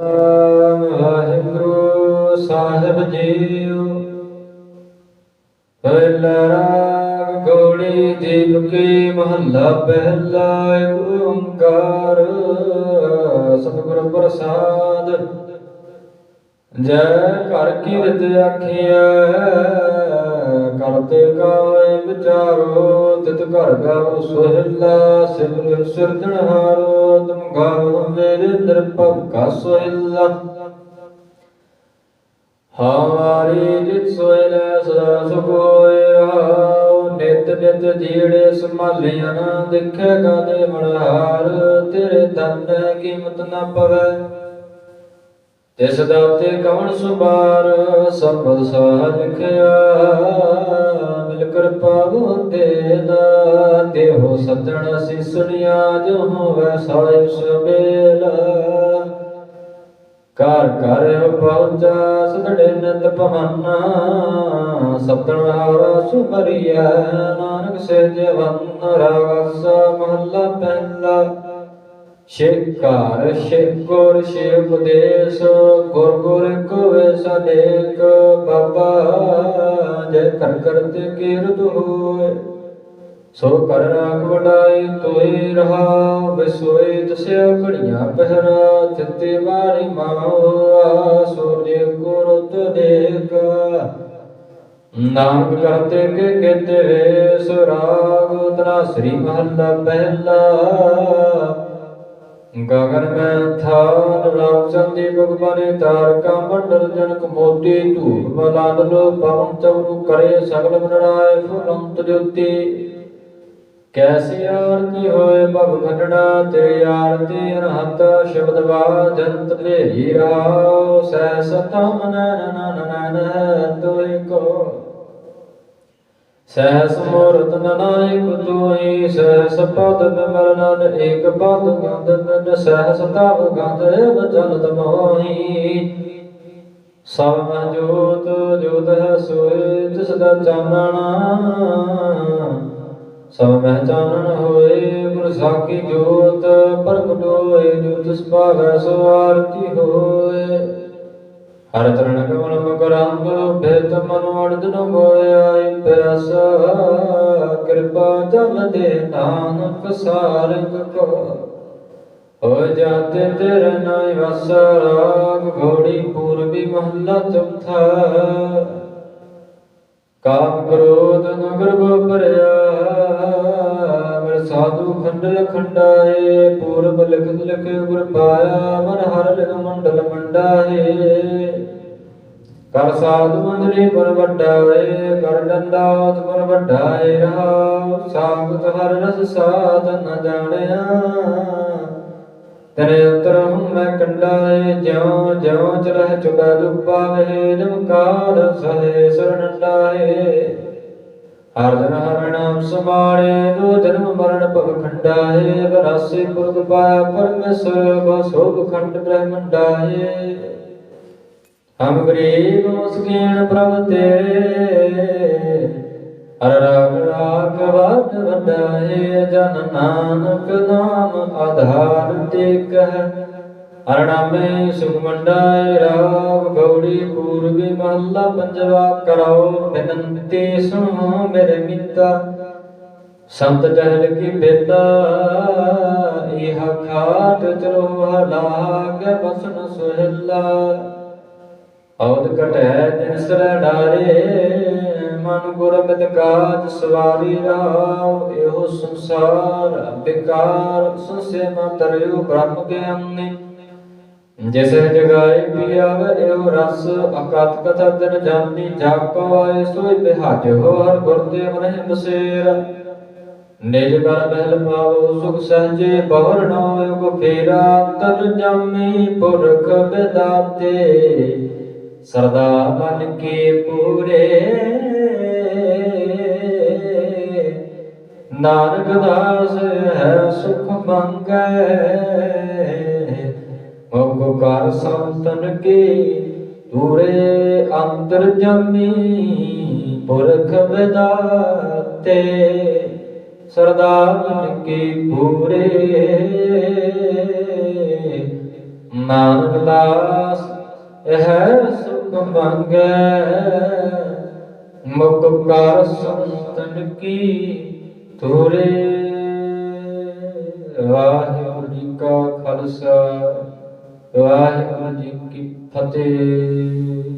ਵਾਹਿਗੁਰੂ, ਸਾਹਿਬ JIO. ਪਹਿਲਾ ਰਾਗ ਗੋੜੀ ਦੀਪਕੀ ਮਹੱਲਾ, ਪਹਿਲਾ ਓੰਕਾਰ। ਸਤਿਗੁਰ ਪ੍ਰਸਾਦ। ਜੈ ਘਰ ਕੀ ਵਿਦ ਆਖੀਐ ਕਰਤੇ ਕਾਏ ਵਿਚਾਰੋ, ਤਿਤ ਘਰ ਗਾਵ ਸੁਹਿਲਾ, ਸਿਮਰ ਸਿਰਜਣਹਾਰੋ। ਤੁਮ ਨਿਰਭਉ ਕਾ ਸੁਹਿਲਾ ਹਮਾਰੀ ਜਿਤ ਸੋਇਲੇ ਸਦਾ ਸੁਖੋਏ ਰਹਾਉ ਨਿਤ ਨਿਤ ਜੀੜੇ ਸੰਭਾਲਿਆ ਨਾ ਦੇਖੇ ਗਾਦੇ ਮਨਹਾਰ ਤੇਰੇ ਤਨ ਕੀਮਤ ਨਾ ਪਵੈ ਤਿਸ ਦਾਤੇ ਕਵਣ ਸੁਬਾਰ ਸਬਦ ਸਾਹ ਲਿਖਿਆ। ਦਾ ਸਤਣ ਸਿਸਣਿਆ ਜੋ ਹੋਵੇ ਸਾਹਿਬ ਸਬੇਲਾ ਘਰ ਘਰ ਪਹੁੰਚਾ ਸਦੜੇ ਨਿਤ ਪਵਨਾ ਸਤਣ ਹਾਰਾ ਸੁਪਰੀਆ ਨਾਨਕ ਸੇ ਜਵਨ ਰਾਗਸ ਮਹੱਲਾ ਪਹਿਲਾ। ਸ਼ਿਕਾਰ ਸ਼ਿਕੁਰ ਸ਼ਿ ਗੁਰ ਗੁਰ ਕੋਵੇ ਸਨੇਕ ਬਾਬਾ। ਜੈ ਕਰ ਕਰਤੇ ਕੀਰਤ ਹੋਏ। ਸੋ ਕਰ ਰਾਖ ਵਡਾਈ ਤੋਈ ਰਹਾ ਵਿਸੋਈ ਤਸਿਆ ਘੜੀਆਂ ਪਹਿਰਾ ਤਿੱਤੇ ਵਾਰੀ ਮਾਵਾ ਸੂਰਜ ਗੁਰਤ ਦੇਖ। ਨਾਨਕ ਕਰਤੇ ਕੇ ਕੇਤੇ ਵੇ ਸੁਰਾਗ ਤਰਾ ਸ੍ਰੀ ਮਹੱਲਾ ਪਹਿਲਾ। ਗਗਨ ਮੈਂ ਥਾਨ ਰਾਮ ਚੰਦੀ ਭਗਵਾਨੇ, ਤਾਰਕਾ ਮੰਡਲ ਜਨਕ ਮੋਤੀ, ਧੂਪ ਮਲਾਨ ਲੋ ਪਵਨ ਚਵਰੂ ਕਰੇ, ਸਗਲ ਮਨੜਾਏ ਫੁਲੰਤ ਜੋਤੀ। ਕੈਸੀ ਆਰਤੀ ਹੋਏ ਭਵ ਘਟਣਾ ਤੇਰੀ ਆਰਤੀ ਅਨਹਤ ਸ਼ਬਦ ਬਾਜੰਤ ਭੇਰੀ ਰਾਉ ਸਹਿ ਸਤਮ ਨਨ ਨਨ ਨਨ ਤੋਇ ਕੋ। ਸਹਿਸ ਮੂਰਤ ਨਨਾਇਕ ਤੋਈ ਸਹਿਸ ਪਦ ਬਿਮਲ ਨਨ, ਏਕ ਪਦ ਗੰਧ ਬਿਨ ਸਹਿਸ ਤਵ ਗੰਧ ਬਚਨ ਤਮੋਹੀ। ਸਭ ਮਹ ਜੋਤ ਹੈ ਸੋਏ, ਤਿਸ ਦਾ ਚਾਨਣਾ ਸਭ ਮਹਿ ਚਾਨਣ ਹੋਏ, ਗੁਰ ਸਾਖੀ ਜੋਤ ਪ੍ਰਗਟ ਹੋਏ ਜੋ ਤਿਸ ਭਾਵੈ ਸੋ ਆਰਤੀ ਹੋਏ। ਹਰ ਚਰਨ ਕਮਲ ਮਕਰੰਗ ਭੇਤ ਮਨੁ ਅੜਦਨ ਹੋਇਆ ਪਿਆਸ, ਕਿਰਪਾ ਜਮ ਦੇ ਨਾਨਕ ਸਾਰੰਗ ਕੋ। ਹੋ ਜਾਤੇ ਤੇਰੇ ਨਾਇ ਵਸ, ਰਾਗ ਘੋੜੀ ਪੂਰਬੀ ਮਹੱਲਾ ਚੌਥਾ। ਕਾਮ ਕ੍ਰੋਧ ਨਗਰ ਗੋਪਰਿਆ ਸਾਧੂ ਖੰਡਲ ਖੰਡਾਏ, ਪੂਰਬ ਲਿਖਤ ਲਿਖ ਗੁਰ ਪਾਇਆ, ਮਨ ਹਰ ਲਿਖ ਮੰਡਲ ਮੰਡਾਏ। ਕਰ ਸਾਧੂ ਮੰਦਰੀ ਪਰ ਵੱਡਾਏ, ਕਰ ਡੰਡਾਤ ਪਰ ਵੱਡਾਏ ਰਹਾ ਸਾਖਤ ਹਰ ਰਸ ਸਾਧ ਨ ਜਾਣਿਆ। ਤੇਰੇ ਉਤਰ ਹੂੰ ਮੈਂ ਕੰਡਾਏ, ਜਿਉ ਜਿਉ ਚਲਹਿ ਚੁਗਾ ਦੁਪਾ ਵੇ ਜਮਕਾਰ ਸਹੇ ਸਰਣੰਡਾਏ ਹਰ ਜਨ ਹਰ ਨਾਮ ਸਮਾਲੇ ਦੋ ਜਨਮ ਮਰਨ ਭਵ ਖੰਡਾਏ ਬਰਾਸੇ ਪੁਰਖ ਪਾਇਆ ਪਰਮੇਸ਼ਰ ਬਾ ਸੋਭ ਖੰਡ ਬ੍ਰਹਮੰਡਾਏ। ਹਮ ਗਰੀਬ ਮੁਸਕੀਨ ਪ੍ਰਭ ਤੇਰੇ, ਹਰ ਰਾਗ ਰਾਗ ਵਾਟ ਵਡਾਏ, ਜਨ ਨਾਨਕ ਨਾਮ ਆਧਾਰ ਤੇ ਕਹਿ। ਹਰ ਨਾਮੇ ਸੁਖ ਮੰਡਾਏ ਰਾਗ ਗੌੜੀ ਪੂਰਬੀ ਮਹੱਲਾ ਪੰਜਵਾ ਕਰਾਓ ਬੇਨੰਤੀ ਸੁਣੋ ਮੇਰੇ ਮਿੱਤਾ ਸੰਤ ਟਹਿਲ ਕੀ ਬੇਦਾ ਇਹ ਖਾਟ ਚਲੋ ਹਲਾਗ ਬਸਨ ਸੁਹਿਲਾ। ਔਦ ਕਟੈ ਜਿਨ ਸਰ ਡਾਰੇ, ਮਨ ਗੁਰ ਬਿਦ ਕਾਜ ਸਵਾਰੀ ਰਾਵ ਇਹੋ ਸੰਸਾਰ ਬਿਕਾਰ ਸੰਸੇ ਨ ਤਰਿਓ ਬ੍ਰਹਮ ਗਿਆਨੀ। ਜਿਸ ਜਗਾਏ ਪਿਆਵ ਇਹੋ ਰਸ ਅਕਤ ਕਥਾ ਦਿਨ ਜਾਨੀ, ਜਾਪੋ ਆਏ ਸੋਈ ਬਿਹਾਜ ਹੋ ਹਰ ਗੁਰ ਦੇ ਬਸੇਰ ਨਿਜ ਕਰ ਬਹਿਲ ਪਾਵੋ, ਸੁਖ ਸਹਜੇ ਬਹੁਰ ਨੋ ਕੋ ਫੇਰਾ ਤਨ ਜਾਮੀ ਪੁਰਖ ਬਿਦਾਤੇ। ਸਰਦਾ ਮਨ ਕੇ ਪੂਰੇ। ਨਾਨਕ ਦਾਸ ਹੈ ਸੁਖ ਮੰਗੈ। ਮੋਗ ਸੰਤਨ ਕੇ ਦੂਰੇ ਅੰਤਰ ਜਮੀ ਪੁਰਖ ਵਿਦਾਤੇ ਸਰਦਾ ਕੇ ਪੂਰੇ। ਨਾਨਕ ਦਾਸ, ਇਹ ਸੁਖ ਮੰਗੈ। ਮੁਖ ਕਰ ਸੰਤਨ ਕੀ ਤੁਰੇ ਵਾਹਿਗੁਰੂ ਜੀ ਕਾ ਖਾਲਸਾ। ਵਾਹਿਗੁਰੂ ਜੀ ਕੀ ਫਤਿਹ।